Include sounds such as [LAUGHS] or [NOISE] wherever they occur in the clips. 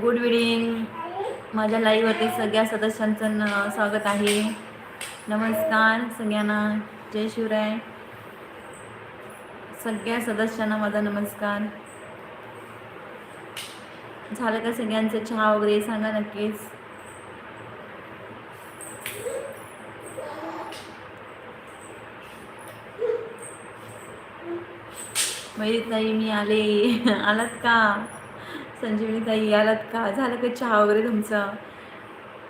Good evening माझ्या लाईव्हवरती सगळ्या सदस्यांचं न- स्वागत आहे. नमस्कार सगळ्यांना. जय शिवराय. सगळ्या सदस्यांना माझा नमस्कार. झालं का सगळ्यांचं चहा वगैरे? सांगा नक्कीच. मयुरी ताई मी आले. आलात का? संजीवनी ताई आलात का झालं का चहा वगैरे तुमचं?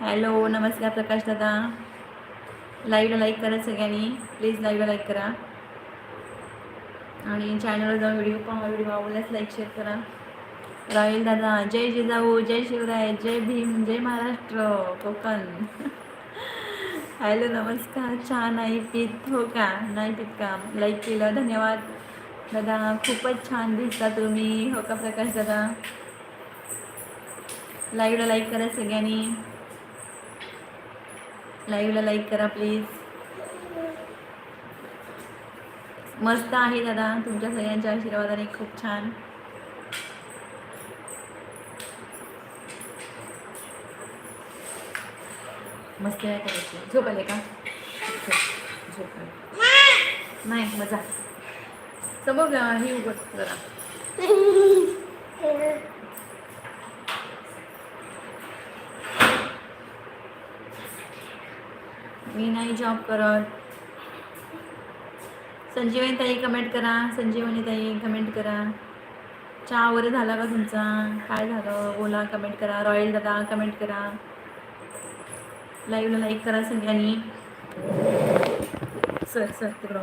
हॅलो नमस्कार प्रकाश दादा. लाईव्हला लाईक करा सगळ्यांनी. प्लीज लाईव्हला लाईक करा. आणि चॅनलवर जाऊन व्हिडिओ पहा व्हिडिओ आवडल्यास लाईक शेअर करा. राहील दादा जय जिजाऊ जय शिवराय जय भीम जय महाराष्ट्र कोकण. हॅलो नमस्कार. चहा नाही पित हो का? नाही पित का? लाईक केलं धन्यवाद. दादा खूपच छान दिसता तुम्ही. हो का प्रकाश दादा? लाईव्हला लाईक करा सगळ्यांनी. लाईव्हला लाईक करा प्लीज मस्त आहे दादा तुमच्या सगळ्यांच्या आशीर्वादाने खूप छान. मस्त आहे करायची झोप आले का? झोप नाही मजा. समोर हे ही उघड जरा. मी नाही जॉब करत. संजीवनी ताई कमेंट करा. संजीवनी ताई कमेंट करा. चहा वगैरे झाला का तुमचा? काय झालं? बोला कमेंट करा. रॉयल दादा कमेंट करा. लाईव्हला लाईक करा सगळ्यांनी. सर सर तिकडं.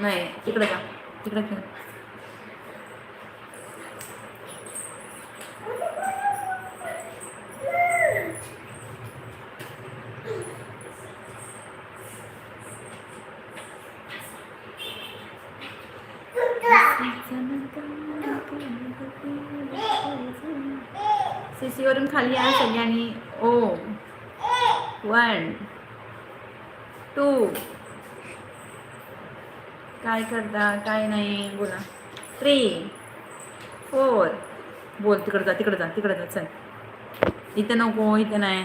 नाही तिकडं जा. तिकडं खेळ खाली या सगळ्यांनी. ओ. वन. टू. काय करता? काय नाही बोला. थ्री. फोर. बोल तिकडं जा तिकडं जा तिकडं जा चल. इथं नको इथं नाही.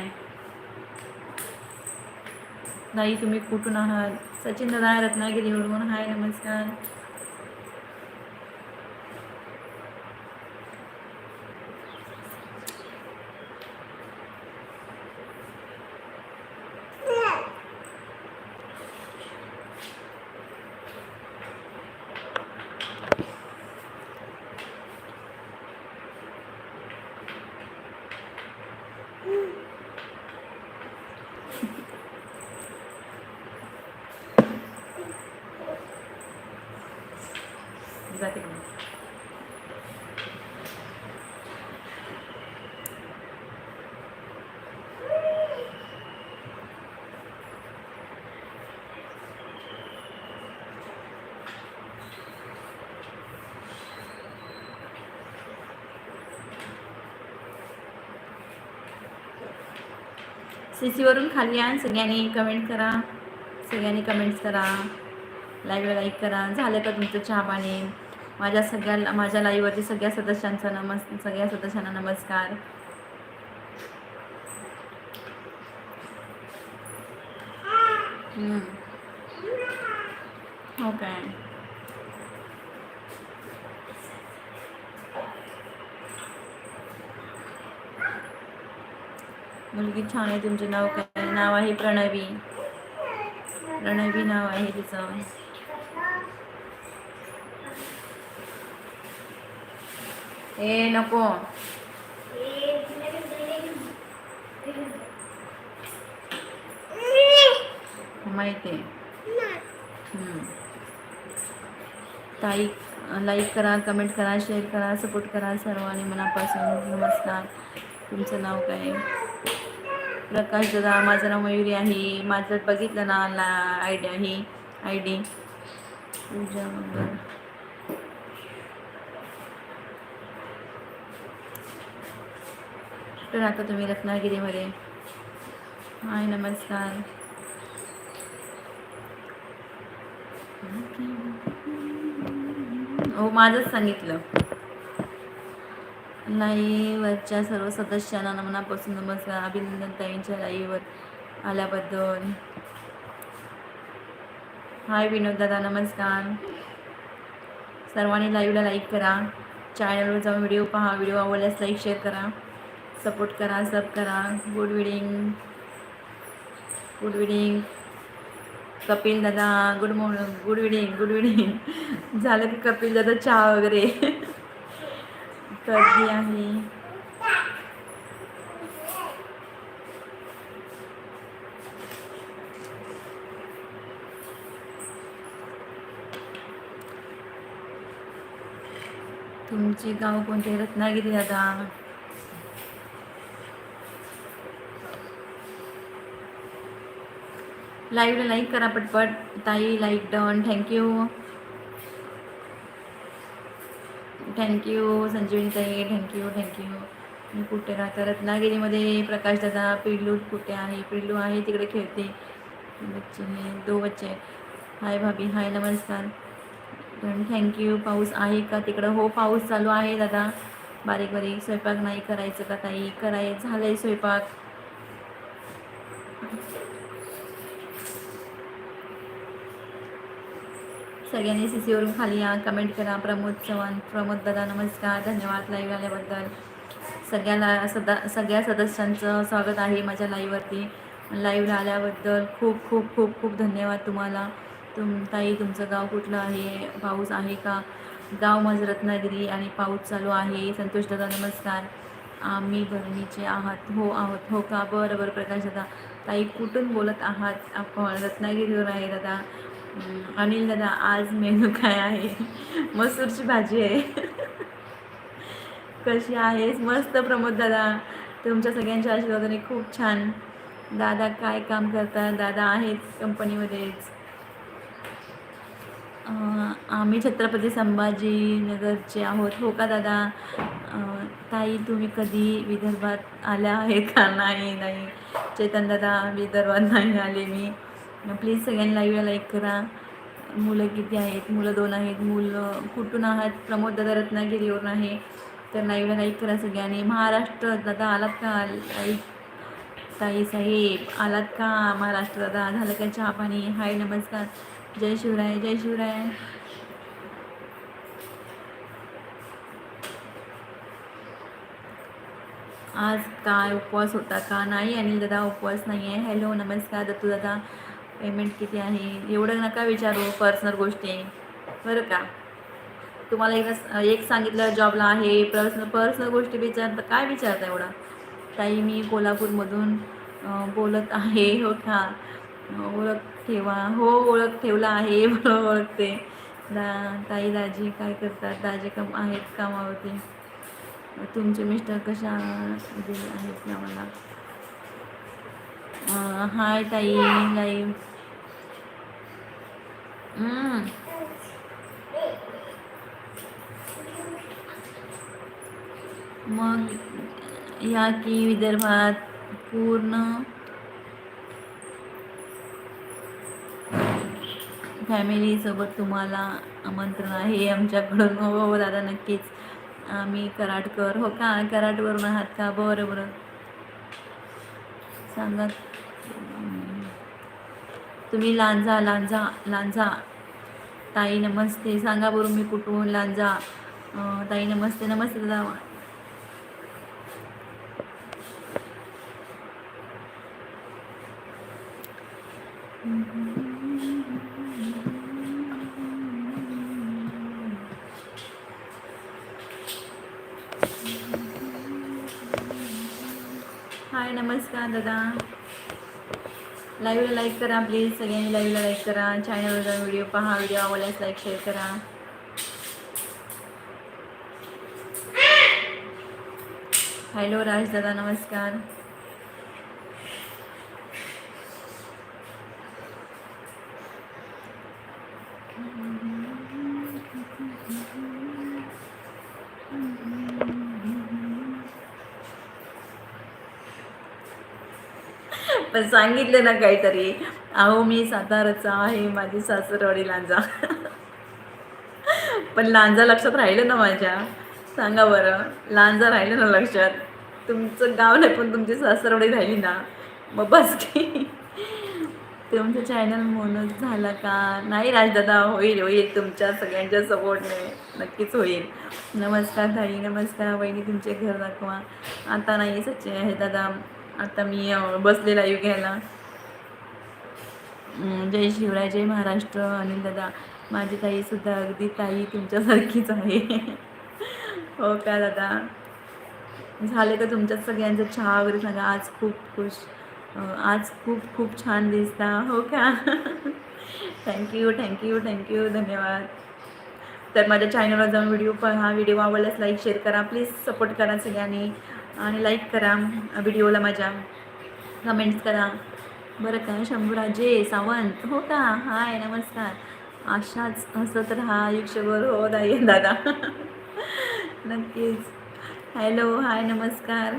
नाही तुम्ही कुठून आहात? सचिन दादा रत्नागिरीवरून हाय नमस्कार जा तिकडे सी सीवरून खाली आण सगळ्यांनी कमेंट करा. सगळ्यांनी कमेंट्स करा. लाईव्हला लाईक करा. झालं का तुमचं चहा पाणी? माझ्या सगळ्या माझ्या लाईव्हवरती सगळ्या सदस्यांचा नमस् सगळ्या सदस्यांना नमस्कार. हम्म. हो काय मुलगी छान आहे तुमचे नाव काय? नाव आहे प्रणवी. प्रणवी नाव आहे तिचं. ए नको. माहिती आहे ताई लाईक करा कमेंट करा शेअर करा सपोर्ट करा सर्वांनी मनापासून. नमस्कार. तुमचं नाव काय? प्रकाश दादा माझं नाव मयुरी आहे. माझं बघितलं ना ला आय डी आहे. I D. पूजा मंगल. तर आता तुम्ही रत्नागिरीमध्ये. हाय नमस्कार. हो माझंच सांगितलं. लाईव्हवरच्या सर्व सदस्यांना मनापासून नमस्कार अभिनंदन ताईंच्या लाईव्हवर आल्याबद्दल. हाय विनोद दादा नमस्कार. सर्वांनी लाईव्हला लाईक करा. चॅनलवर जाऊन व्हिडिओ पहा व्हिडिओ आवडल्यास लाईक शेअर करा. सपोर्ट करा सब करा. Good evening good evening Kapil दादा good morning good evening good evening झालं की कपिल दादा चहा वगैरे. [LAUGHS] कधी आहे. तुमचे गाव कोणते रत्नागिरी दादा. लाईव्ह लाईक करा पटपट. ताई like done thank you thank you Sanjeevani ताई थँक्यू थँक्यू मी कुठे राहता रत्नागिरीमध्ये प्रकाश दादा पिल्लू कुठे आहे? पिल्लू आहे तिकडे खेळते. बच्चे हे दो बच्चे हाय भाभी हाय नमस्कार. थँक्यू पाऊस आहे का तिकडं? हो पाऊस चालू आहे दादा. बारीक बारीक स्वयंपाक नाही करायचं का ताई? कराय झालं आहे स्वयंपाक. सगळ्यांनी सी सीवरून खाली या. कमेंट करा. प्रमोद चव्हाण प्रमोद दादा नमस्कार. धन्यवाद लाईव्ह आल्याबद्दल. सगळ्याला सदा सगळ्या सदस्यांचं स्वागत आहे माझ्या लाईव्हवरती लाईव्हला आल्याबद्दल खूप खूप खूप खूप धन्यवाद तुम्हाला. तुम ताई तुमचं गाव कुठलं आहे? पाऊस आहे का? गाव माझं रत्नागिरी आणि पाऊस चालू आहे. संतोष दादा नमस्कार. आम्ही बहिणीचे आहात. हो आहोत. हो का? बरं बरं प्रकाश दादा. ताई कुठून बोलत आहात? आपण रत्नागिरीवर आहे दादा. अनिल दादा आज मेनू काय आहे? मसूरची भाजी आहे. कशी आहेस? मस्त प्रमोद दादा तुमच्या सगळ्यांच्या आशीर्वादाने खूप छान. दादा काय काम करतात दादा आहेत कंपनीमध्येच. आम्ही छत्रपती संभाजीनगरचे आहोत. हो का दादा? ताई तुम्ही कधी विदर्भात आल्या आहेत का? नाही नाही. चेतन दादा विदर्भात नाही आले मी. प्लीज सगळ्यांनी लाईव्हला लाईक करा. मुलं किती आहेत? मुलं दोन आहेत. मुलं कुठून आहात? प्रमोद दादा रत्नागिरीवरून आहे. तर लाईव्हला लाईक करा सगळ्यांनी. महाराष्ट्र दादा आलात का? लाईक ताई साहेब आलात का? महाराष्ट्र दादा झालं का चहा पाणी? हाय नमस्कार. जय शिवराय जय शिवराय. आज काय उपवास होता का? नाही अनिल दादा उपवास नाही आहे हॅलो नमस्कार दत्तू दादा. पेमेंट किती आहे? एवढं नका विचारू पर्सनल गोष्टी. बरं का? तुम्हाला एक एक सांगितलं जॉबला आहे पर्सनल पर्सनल गोष्टी विचारता काय विचारता एवढा? ताई मी कोल्हापूरमधून बोलत आहे हो का? ओळख ठेवा. हो ओळख ठेवला आहे [LAUGHS] बरोबर ओळखते. दा ताई दाजी काय करतात? दाजी कम आहेत कामावरती. तुमचे मिस्टर कशा दिले आहेत ना मला? हाय ताई लाईव्ह मग या की विदर्भात पूर्ण फॅमिलीसोबत तुम्हाला आमंत्रण आहे आमच्याकडून. हो हो, हो दादा नक्कीच. आम्ही कराटकर हो का? कराटवरून आहात का? बरं बरं. सांगा. तुम्ही लांजा लांजा लांजा. ताई नमस्ते. सांगा बरं मी कुठून? लांजा. ताई नमस्ते नमस्ते दादा. हाय नमस्कार दादा. लाईव्हला लाईक करा प्लीज. सगळ्यांनी लाईव्हला लाईक करा. चॅनलवर जाऊन व्हिडिओ पहा. व्हिडिओ आवडल्यास लाईक शेअर करा. हॅलो राज दादा नमस्कार. पण सांगितलं ना काहीतरी. अहो मी साताराचा आहे माझी सासरवाडी लांजा पण लांजा लक्षात राहिलं ना माझ्या? सांगा बरं लांजा राहिलं ना लक्षात? तुमचं गाव नाही पण तुमची सासरवाडी राहिली ना? मग बस की. तुमचं चॅनल म्हणून झाला का? नाही राजदादा होईल होईल. तुमच्या सगळ्यांच्या सपोर्टने नक्कीच होईल. नमस्कार ताई नमस्कार. वहिनी तुमचे घर दाखवा. आता नाही सच्चे आहे दादा. आता मी बसले लाईव्ह घ्यायला जय शिवराय जय महाराष्ट्र अनिल दादा. माझी ताई सुद्धा अगदी ताई तुमच्यासारखीच आहे. हो का दादा? झाले का तुमच्या सगळ्यांचं चहा वगैरे सांगा. आज खूप खुश. आज खूप खूप छान दिसता. हो का? थँक्यू थँक्यू थँक्यू धन्यवाद. तर माझ्या चॅनलवर जाऊन व्हिडिओ पहा. व्हिडिओ आवडल्यास लाईक शेअर करा. प्लीज सपोर्ट करा सगळ्यांनी. आणि लाईक करा व्हिडिओला माझ्या. कमेंट्स करा. बरं का शंभूराजे सावंत. हो का? हाय नमस्कार. अशाच हसत राहा आयुष्यभर. हो दाई दादा. [LAUGHS] नक्कीच. हॅलो हाय नमस्कार.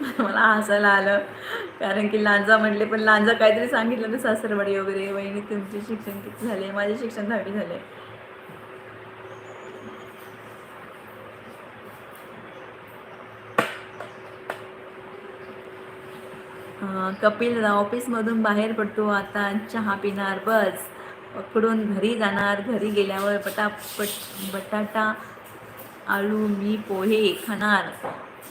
[LAUGHS] मला हसायला आलं. कारण की लांजा म्हटले पण लांजा काहीतरी सांगितलं ना सासरवाडी वगैरे. वहिनी तुमचे शिक्षण किती झाले? माझे शिक्षण दहावी झाले. कपिल ऑफिसमधून बाहेर पडतो. आता चहा पिणार बस. पकडून घरी जाणार. घरी गेल्यावर पटापट बटाटा आळू मी पोहे खाणार.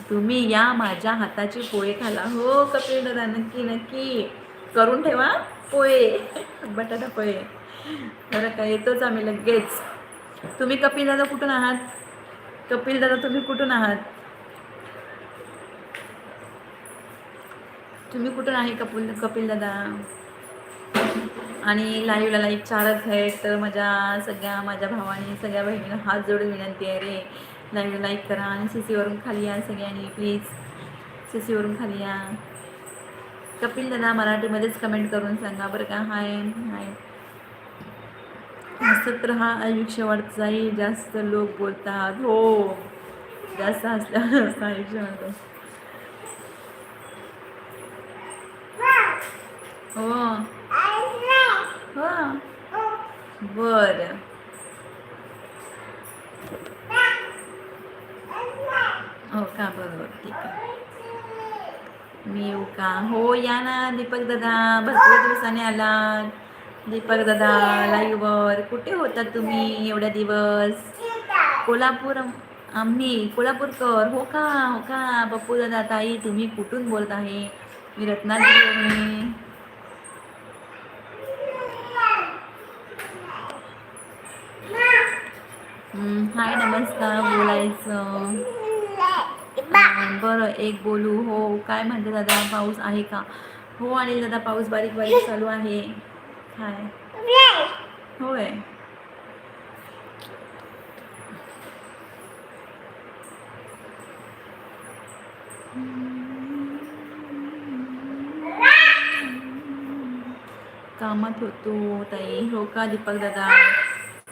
तुम्ही या माझ्या हाताचे पोहे खाला. हो कपिल दादा नक्की नक्की. करून ठेवा पोहे. [LAUGHS] बटाटा पोहे. बरं का येतोच आम्ही लगेच. तुम्ही कपिल दादा कुठून आहात? कपिल दादा तुम्ही कुठून आहात? तुम्ही कुठून आहे कपिल कपिल दादा? आणि लाईव्हला लाईक चारच आहेत तर माझ्या सगळ्या माझ्या भावाने सगळ्या बहिणीला हात जोडून विनंती आहे रे. लाईव्हला लाईक करा आणि सी सीवरून खाली या सगळ्यांनी प्लीज सी सीवरून खाली या. कपिल दादा मराठीमध्येच कमेंट करून सांगा बरं का. हाय हाय हसत राहा आयुष्य वाढत जाईल जास्त लोक बोलतात. हो. जास्त हसल्यावर आयुष्य वाढतं हो. हो. बरं. हो का? बरोबर. ठीक आहे. मी येऊ का? हो या ना दीपक दादा. भरपूर दिवसाने आलात दीपक दादा लाईव्हवर कुठे होता तुम्ही एवढ्या दिवस? कोल्हापूर आम्ही कोल्हापूरकर. हो का? हो का? पप्पू दादा ताई तुम्ही कुठून बोलत आहे? मी रत्नागिरी हाय नमस्कार बोलायचं. बरं एक बोलू. हो काय म्हणते दादा पाऊस आहे का? हो आणि दादा पाऊस बारीक बारीक चालू आहे. हाय. होय. कामात होतो ताई. हो का दीपक दादा?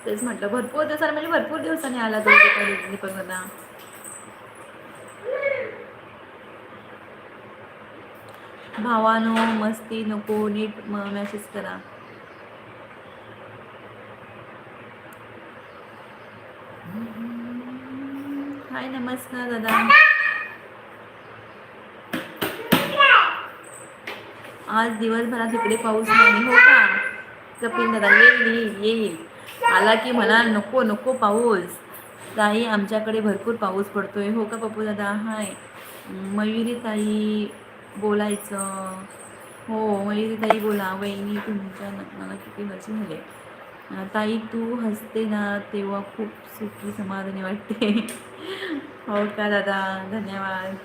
तेच म्हटलं भरपूर दिवसाने म्हणजे भरपूर दिवसांनी आला तो पण होता भावानो मस्ती नको नीट मेसेज करा. हाय नमस्कार दादा. आज दिवसभरात इकडे पाऊस नाही हो का? कपिल दादा येईल येईल येईल. आला की मला नको नको पाऊस. ताई आमच्याकडे भरपूर पाऊस पडतोय. हो का पप्पू दादा? हाय. मयुरी ताई बोलायचं. हो मयुरी ताई बोला वहिनी तुमच्या मला किती वर्ष झाले. ताई तू हसते ना तेव्हा खूप सुखी समाधानी वाटते. हो का दादा? धन्यवाद.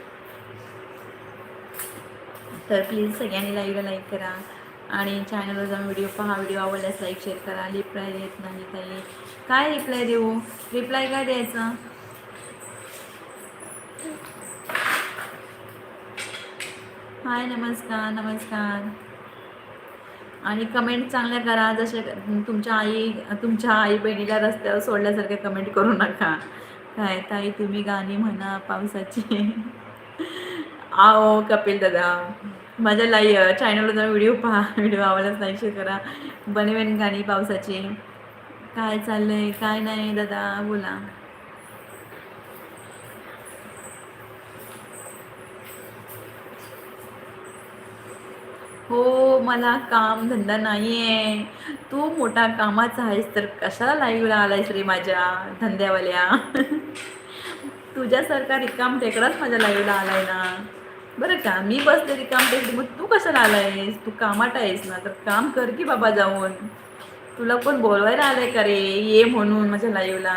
तर प्लीज सगळ्यांनी लाईव्हला लाईक करा. आणि चॅनलवर जाऊन व्हिडिओ पहा. व्हिडिओ आवडल्यास लाईक शेअर करा. रिप्लाय देत नाही ताई. काय रिप्लाय देऊ? रिप्लाय काय द्यायचा? हाय नमस्कार नमस्कार. आणि कमेंट चांगल्या करा. जसे तुमच्या आई तुमच्या आई बहिणीला रस्त्यावर सोडल्यासारखे कमेंट करू नका. काय ताई तुम्ही गाणी म्हणा पावसाची. आओ कपिल दादा. माझ्या लाई चॅनलवर जाऊन व्हिडिओ पहा. व्हिडिओ आवडलाच नाही शेअर करा. बनवेन गाणी पावसाची. काय चाललंय? काय नाही दादा? बोला. हो मला काम धंदा नाही आहे तू मोठा कामाचा आहेस तर कशाला लाईव्हला आलायस रे माझ्या धंद्यावाल्या? [LAUGHS] तुझ्यासारखा रिकाम टेकडाच माझ्या लाईव्हला आलाय ना. बरं का मी बसले रिकाम टेकडी मग तू कशाला आहेस तू कामात आहेस ना तर काम कर की बाबा जाऊन. तुला कोण बोलवायला आलंय का रे? ये म्हणून माझ्या लाईव्हला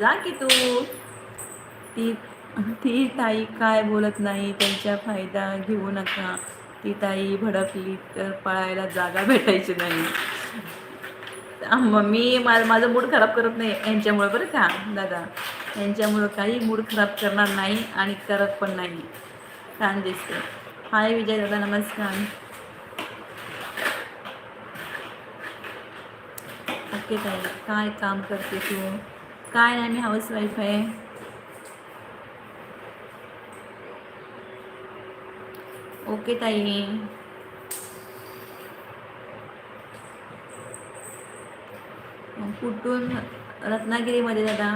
जा की तू. ती ती ताई काय बोलत नाही त्यांचा फायदा घेऊ नका. ती ताई भडकली तर पळायला जागा भेटायची नाही. मग मी मा माझं मूड खराब करत नाही यांच्यामुळं बरं का दादा. यांच्यामुळं काही मूड खराब करणार नाही आणि करत पण नाही. छान दिसते हाय विजय दादा नमस्कार ओके ताई काय काम करते तू काय नाही मी हाऊस वाईफ आहे ओके ताई कुठून रत्नागिरीमध्ये दादा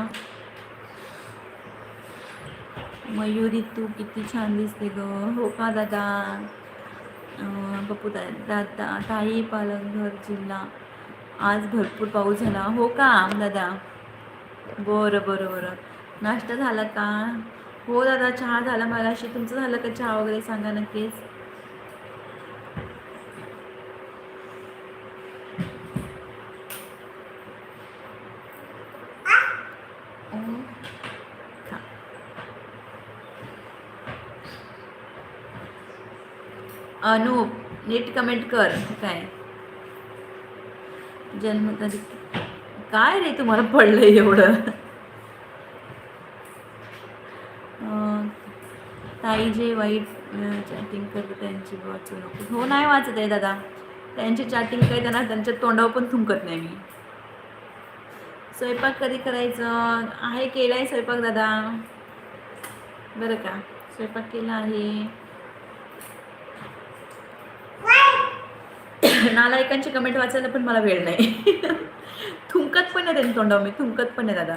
मयुरी तू किती छान दिसते ग. हो का दादा? पप्पू दादा ताई पालघर जिल्हा. आज भरपूर पाऊस झाला. हो का दादा? बरं बरं बरं. नाश्ता झाला का? हो दादा चहा झाला. मगाशी तुमचं झालं का चहा वगैरे? सांगा नक्कीच. अनुप नीट कमेंट कर. काय? जन्मतारीख काय रे तुम्हाला पडलंय एवढं? ताई जे वाईट चॅटिंग करते त्यांची वाचू नको. हो नाही वाचत आहे दादा. त्यांची चॅटिंग काही त्यांना त्यांच्या तोंडावर पण थुंकत नाही मी. स्वयंपाक कधी करायचं? आहे केला आहे स्वयंपाक दादा. बरं का. स्वयंपाक केला आहे. नालायकांची कमेंट वाचायला पण मला वेळ नाही. थुंकत पण नाही त्यांनी तोंडावर मी थुंकत पण आहे दादा.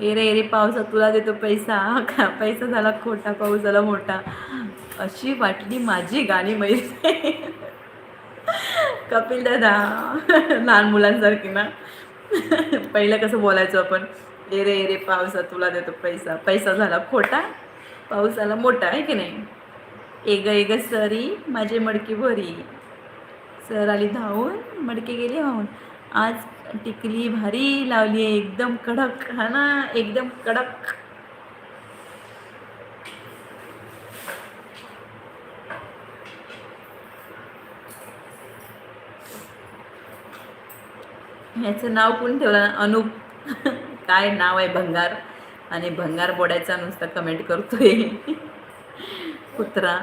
ए रे ए रे पावसा तुला देतो पैसा. का पैसा झाला खोटा पाऊस झाला मोठा. अशी वाटली माझी गाणी माहिती कपिल दादा लहान मुलांसारखी ना. पहिलं कसं बोलायचो आपण ए रे ए रे पावसा तुला देतो पैसा. पैसा झाला खोटा पाऊस आला मोठा आहे की नाही? एग एग सरी माझे मडकी भरी. सर आली धावून मडके गेली वाहून. आज टिकली भारी लावली आहे एकदम कडक हा ना एकदम कडक. ह्याचं नाव कोण ठेवलं? अनुप. [LAUGHS] काय नाव आहे भंगार? आणि भंगार बोडायचा नुसता कमेंट करतोय. [LAUGHS] कुत्रा.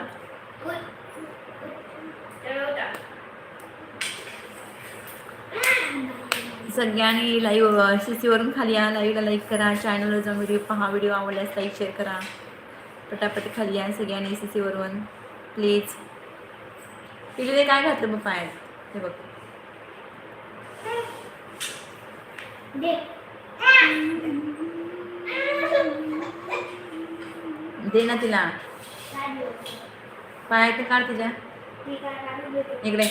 सगळ्यांनी लाईव्ह सी सीवरून खाली या लाईव्हला लाईक करा चॅनलवर जाऊन व्हिडिओ पहा व्हिडिओ आवडल्यास लाईक शेअर करा. पटापट खाली या सगळ्यांनी सी सीवरून प्लीज तिकडे काय घातलं मग पायात? हे बघ. दे. ना तिला. पायात काढ तिच्या इकडे.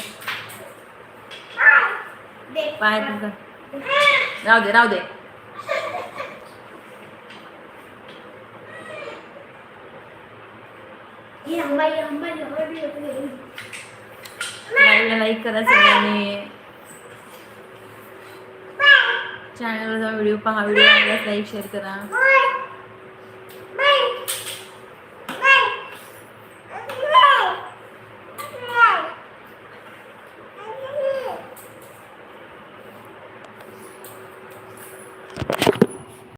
पायात काढ राहू दे राहू दे. लाईक करा सगळ्यांनी. चॅनलवर जाऊन व्हिडिओ पहा व्हिडिओ आवडल्यास लाईक शेअर करा.